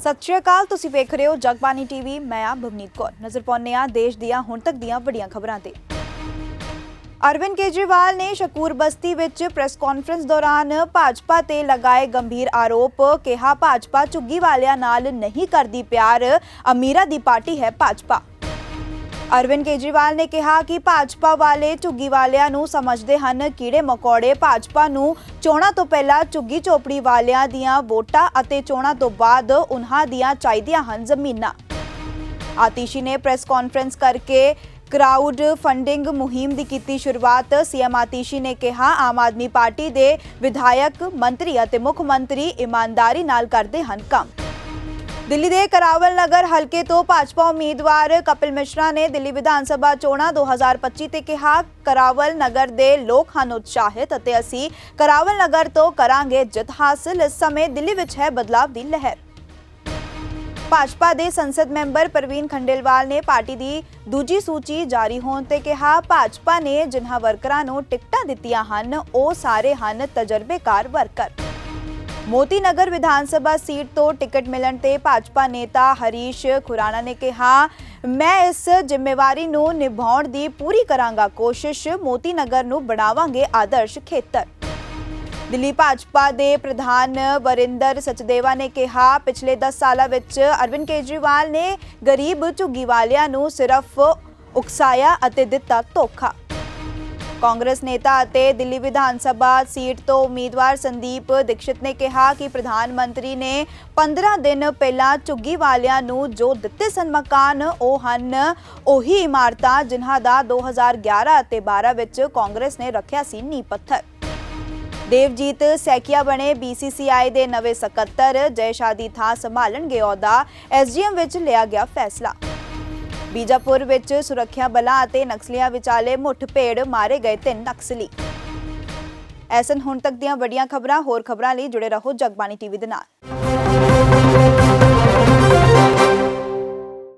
ਸਤਿ ਸ਼੍ਰੀ ਅਕਾਲ, ਤੁਸੀਂ ਵੇਖ ਰਹੇ ਹੋ ਜਗਬਾਨੀ ਟੀਵੀ, ਮੈਂ ਆ ਭਵਨੀਤ ਕੌਰ। ਨਜ਼ਰ ਪਾਉਂਦੇ ਆ ਦੇਸ਼ ਦੀਆਂ ਹੁਣ ਤੱਕ ਦੀਆਂ ਵੱਡੀਆਂ ਖਬਰਾਂ ਤੇ। ਅਰਵਿੰਦ ਕੇਜਰੀਵਾਲ ਨੇ ਸ਼ਕੂਰ ਬਸਤੀ ਵਿੱਚ ਪ੍ਰੈਸ ਕਾਨਫਰੰਸ ਦੌਰਾਨ ਭਾਜਪਾ ਤੇ ਲਗਾਏ ਗੰਭੀਰ ਆਰੋਪ, ਕਿਹਾ ਭਾਜਪਾ ਝੁੱਗੀ ਵਾਲਿਆਂ ਨਾਲ ਨਹੀਂ ਕਰਦੀ ਪਿਆਰ, ਅਮੀਰਾਂ ਦੀ ਪਾਰਟੀ ਹੈ ਭਾਜਪਾ। ਅਰਵਿੰਦ ਕੇਜਰੀਵਾਲ ਨੇ ਕਿਹਾ ਕਿ ਭਾਜਪਾ ਵਾਲੇ ਝੁੱਗੀ ਵਾਲਿਆਂ ਨੂੰ ਸਮਝਦੇ ਹਨ, ਕੀੜੇ ਮਕੌੜੇ ਭਾਜਪਾ ਨੂੰ ਚੋਣਾਂ ਤੋਂ ਪਹਿਲਾਂ ਝੁੱਗੀ ਝੋਪੜੀ ਵਾਲਿਆਂ ਦੀਆਂ ਵੋਟਾਂ ਅਤੇ ਚੋਣਾਂ ਤੋਂ ਬਾਅਦ ਉਨ੍ਹਾਂ ਦੀਆਂ ਚਾਹੀਦੀਆਂ ਹਨ ਜ਼ਮੀਨਾਂ। ਆਤੀਸ਼ੀ ਨੇ ਪ੍ਰੈਸ ਕਾਨਫਰੰਸ ਕਰਕੇ ਕਰਾਊਡ ਫੰਡਿੰਗ ਮੁਹਿੰਮ ਦੀ ਕੀਤੀ ਸ਼ੁਰੂਆਤ। ਸੀਐਮ ਆਤੀਸ਼ੀ ਨੇ ਕਿਹਾ, ਆਮ ਆਦਮੀ ਪਾਰਟੀ ਦੇ ਵਿਧਾਇਕ, ਮੰਤਰੀ ਅਤੇ ਮੁੱਖ ਮੰਤਰੀ ਇਮਾਨਦਾਰੀ ਨਾਲ ਕਰਦੇ ਹਨ ਕੰਮ। ਦਿੱਲੀ ਦੇ ਕਰਾਵਲ ਨਗਰ ਹਲਕੇ ਤੋਂ ਭਾਜਪਾ ਉਮੀਦਵਾਰ ਕਪਿਲ ਮਿਸ਼ਰਾ ਨੇ ਦਿੱਲੀ ਵਿਧਾਨ ਸਭਾ ਚੋਣਾਂ 2025 ਤੇ ਕਿਹਾ, ਕਰਾਵਲ ਨਗਰ ਦੇ ਲੋਕ ਹਨ ਉਤਸ਼ਾਹਿਤ ਅਤੇ ਅਸੀਂ ਕਰਾਵਲ ਨਗਰ ਤੋਂ ਕਰਾਂਗੇ ਜਿੱਤ ਹਾਸਲ। ਇਸ ਸਮੇਂ ਦਿੱਲੀ ਵਿੱਚ ਹੈ ਬਦਲਾਵ ਦੀ ਲਹਿਰ। ਭਾਜਪਾ ਦੇ ਸੰਸਦ ਮੈਂਬਰ ਪ੍ਰਵੀਨ ਖੰਡੇਲਵਾਲ ਨੇ ਪਾਰਟੀ ਦੀ ਦੂਜੀ ਸੂਚੀ ਜਾਰੀ ਹੋਣ ਤੇ ਕਿਹਾ, ਭਾਜਪਾ ਨੇ ਜਿਨ੍ਹਾਂ ਵਰਕਰਾਂ ਨੂੰ ਟਿਕਟਾਂ ਦਿੱਤੀਆਂ ਹਨ, ਉਹ ਸਾਰੇ ਹਨ ਤਜਰਬੇਕਾਰ ਵਰਕਰ। ਮੋਤੀ ਨਗਰ ਵਿਧਾਨ ਸਭਾ ਸੀਟ ਤੋਂ ਟਿਕਟ ਮਿਲਣ ਤੇ ਭਾਜਪਾ ਨੇਤਾ ਹਰੀਸ਼ ਖੁਰਾਣਾ ਨੇ ਕਿਹਾ, ਮੈਂ ਇਸ ਜ਼ਿੰਮੇਵਾਰੀ ਨੂੰ ਨਿਭਾਉਣ ਦੀ ਪੂਰੀ ਕਰਾਂਗਾ। ਕੋਸ਼ਿਸ਼ ਮੋਤੀ ਨਗਰ ਨੂੰ ਬਣਾਵਾਂਗੇ ਆਦਰਸ਼ ਖੇਤਰ। ਦਿੱਲੀ ਭਾਜਪਾ ਦੇ ਪ੍ਰਧਾਨ ਵਰਿੰਦਰ ਸਚਦੇਵਾ ਨੇ ਕਿਹਾ, ਪਿਛਲੇ 10 ਸਾਲਾਂ ਵਿੱਚ ਅਰਵਿੰਦ ਕੇਜਰੀਵਾਲ ਨੇ ਗਰੀਬ ਝੁੱਗੀ ਵਾਲਿਆਂ ਨੂੰ ਸਿਰਫ ਉਕਸਾਇਆ ਅਤੇ ਦਿੱਤਾ ਧੋਖਾ। ਕਾਂਗਰਸ ਨੇਤਾ ਅਤੇ ਦਿੱਲੀ ਵਿਧਾਨ ਸਭਾ ਸੀਟ ਤੋਂ ਉਮੀਦਵਾਰ ਸੰਦੀਪ ਦੀਕਸ਼ਿਤ ਨੇ ਕਿਹਾ ਕਿ ਪ੍ਰਧਾਨ ਮੰਤਰੀ ਨੇ 15 ਦਿਨ ਪਹਿਲਾਂ ਝੁੱਗੀ ਵਾਲਿਆਂ ਨੂੰ ਜੋ ਦਿੱਤੇ ਸਨ ਮਕਾਨ, ਉਹ ਹਨ ਉਹੀ ਇਮਾਰਤਾਂ ਜਿਨ੍ਹਾਂ ਦਾ 2011 ਅਤੇ 12 ਵਿੱਚ ਕਾਂਗਰਸ ਨੇ ਰੱਖਿਆ ਸੀ ਨੀਂਹ ਪੱਥਰ। ਦੇਵਜੀਤ ਸੈਕੀਆ ਬਣੇ BCCI ਦੇ ਨਵੇਂ ਸਕੱਤਰ, ਜੈ ਸ਼ਾਦੀ ਥਾਂ ਸੰਭਾਲਣਗੇ ਅਹੁਦਾ ਐਸਡੀਐਮ ਵਿੱਚ ਲਿਆ ਗਿਆ ਫੈਸਲਾ। ਬੀਜਾਪੁਰ ਵਿੱਚ ਸੁਰੱਖਿਆ ਬਲਾਂ ਅਤੇ ਨਕਸਲੀਆਂ ਵਿਚਾਲੇ ਮੁੱਠਭੇੜ ਮਾਰੇ ਗਏ ਤਿੰਨ ਨਕਸਲੀ। ਐਸਨ, ਹੁਣ ਤੱਕ ਦੀਆਂ ਵੱਡੀਆਂ ਖਬਰਾਂ, ਹੋਰ ਖਬਰਾਂ ਲਈ ਜੁੜੇ ਰਹੋ ਜਗਬਾਣੀ ਟੀਵੀ ਦੇ ਨਾਲ।